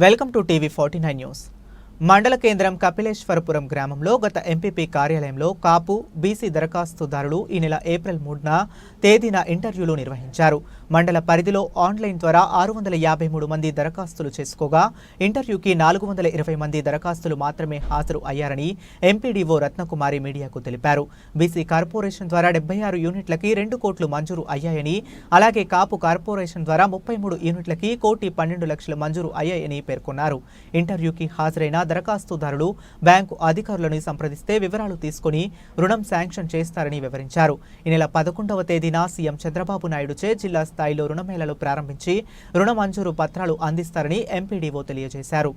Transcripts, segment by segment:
Welcome to TV forty nine news. మండల కేంద్రం కపిలేశ్వరపురం గ్రామంలో గత ఎంపీపీ కార్యాలయంలో కాపు బీసీ దరఖాస్తుదారులు ఈ నెల ఏప్రిల్ మూడున తేదీన ఇంటర్వ్యూలు నిర్వహించారు. మండల పరిధిలో ఆన్లైన్ ద్వారా ఆరు వందల యాభై మూడు మంది దరఖాస్తులు చేసుకోగా ఇంటర్వ్యూకి నాలుగు వందల ఇరవై మంది దరఖాస్తులు మాత్రమే హాజరు అయ్యారని ఎంపీడీఓ రత్నకుమారి మీడియాకు తెలిపారు. బీసీ కార్పొరేషన్ ద్వారా డెబ్బై ఆరు యూనిట్లకి రెండు కోట్లు మంజూరు అయ్యాయని అలాగే కాపు కార్పొరేషన్ ద్వారా ముప్పై మూడు యూనిట్లకి కోటి పన్నెండు లక్షలు మంజూరు అయ్యాయని పేర్కొన్నారు. ఇంటర్వ్యూకి హాజరైన దరఖాస్తుదారులు బ్యాంకు అధికారులను సంప్రదిస్తే వివరాలు తీసుకుని రుణం శాంక్షన్ చేస్తారని వివరించారు. ఈ నెల పదకొండవ తేదీన సీఎం చంద్రబాబు నాయుడుచే జిల్లా స్థాయిలో రుణమేళలు ప్రారంభించి రుణ మంజూరు పత్రాలు అందిస్తారని ఎంపీడీఓ తెలియజేశారు.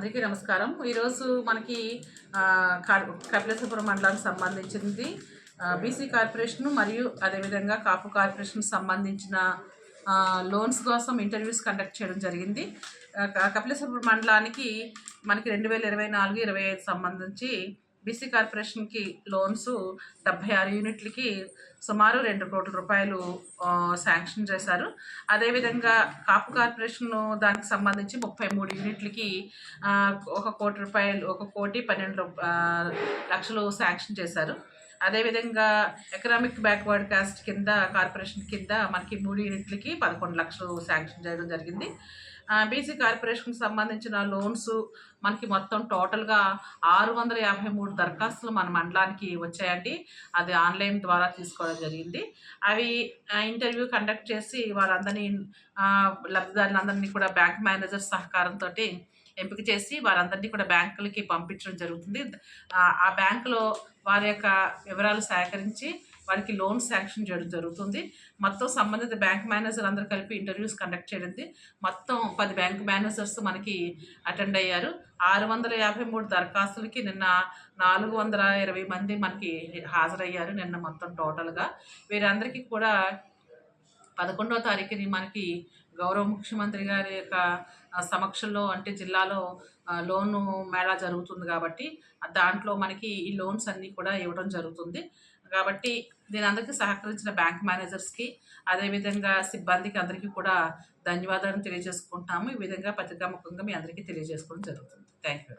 అందరికీ నమస్కారం. ఈరోజు మనకి కా- కపిలేశ్వరపురం మండలానికి సంబంధించింది బీసీ కార్పొరేషన్ మరియు అదేవిధంగా కాపు కార్పొరేషన్ సంబంధించిన లోన్స్ కోసం ఇంటర్వ్యూస్ కండక్ట్ చేయడం జరిగింది. ఆ, కపిలేశ్వరపురం మండలానికి మనకి రెండు వేల ఇరవై నాలుగు ఇరవై ఐదు సంబంధించి బీసీ కార్పొరేషన్కి లోన్స్ డెబ్బై ఆరు యూనిట్లకి సుమారు రెండు కోట్ల రూపాయలు శాంక్షన్ చేశారు. అదేవిధంగా కాపు కార్పొరేషన్ దానికి సంబంధించి ముప్పై మూడు యూనిట్లకి ఒక కోటి రూపాయలు ఒక కోటి పన్నెండు రూప- లక్షలు శాంక్షన్ చేశారు. అదేవిధంగా ఎకనామిక్ బ్యాక్వర్డ్ కాస్ట్ కింద కార్పొరేషన్ కింద మనకి మూడు యూనిట్లకి పదకొండు లక్షలు శాంక్షన్ చేయడం జరిగింది. బీసీ కార్పొరేషన్కి సంబంధించిన లోన్స్ మనకి మొత్తం టోటల్గా ఆరు వందల యాభై మూడు దరఖాస్తులు మన మండలానికి వచ్చాయండి. అది ఆన్లైన్ ద్వారా తీసుకోవడం జరిగింది. అవి ఇంటర్వ్యూ కండక్ట్ చేసి వాళ్ళందరినీ లబ్ధిదారులందరినీ కూడా బ్యాంక్ మేనేజర్ సహకారంతో ఎంపిక చేసి వారందరినీ కూడా బ్యాంకులకి పంపించడం జరుగుతుంది. ఆ, బ్యాంకులో వారి యొక్క వివరాలు సేకరించి వారికి లోన్ శాంక్షన్ చేయడం జరుగుతుంది. మొత్తం సంబంధిత బ్యాంక్ మేనేజర్ అందరూ కలిపి ఇంటర్వ్యూస్ కండక్ట్ చేయడంది. మొత్తం పది బ్యాంక్ మేనేజర్స్ మనకి అటెండ్ అయ్యారు. ఆరు వందల యాభై మూడు దరఖాస్తులకి నిన్న నాలుగు వందల ఇరవై మంది మనకి హాజరయ్యారు నిన్న మొత్తం టోటల్గా. వీరందరికీ కూడా పదకొండవ తారీఖుని మనకి గౌరవ ముఖ్యమంత్రి గారి యొక్క సమక్షంలో అంటే జిల్లాలో లోన్ లోను మేళా జరుగుతుంది కాబట్టి దాంట్లో మనకి ఈ లోన్స్ అన్నీ కూడా ఇవ్వడం జరుగుతుంది. కాబట్టి దీని అందరికీ సహకరించిన బ్యాంక్ మేనేజర్స్కి అదేవిధంగా సిబ్బందికి అందరికీ కూడా ధన్యవాదాలు తెలియజేసుకుంటాము. ఈ విధంగా పత్రికాముఖంగా మీ అందరికీ తెలియజేసుకోవడం జరుగుతుంది. Thank you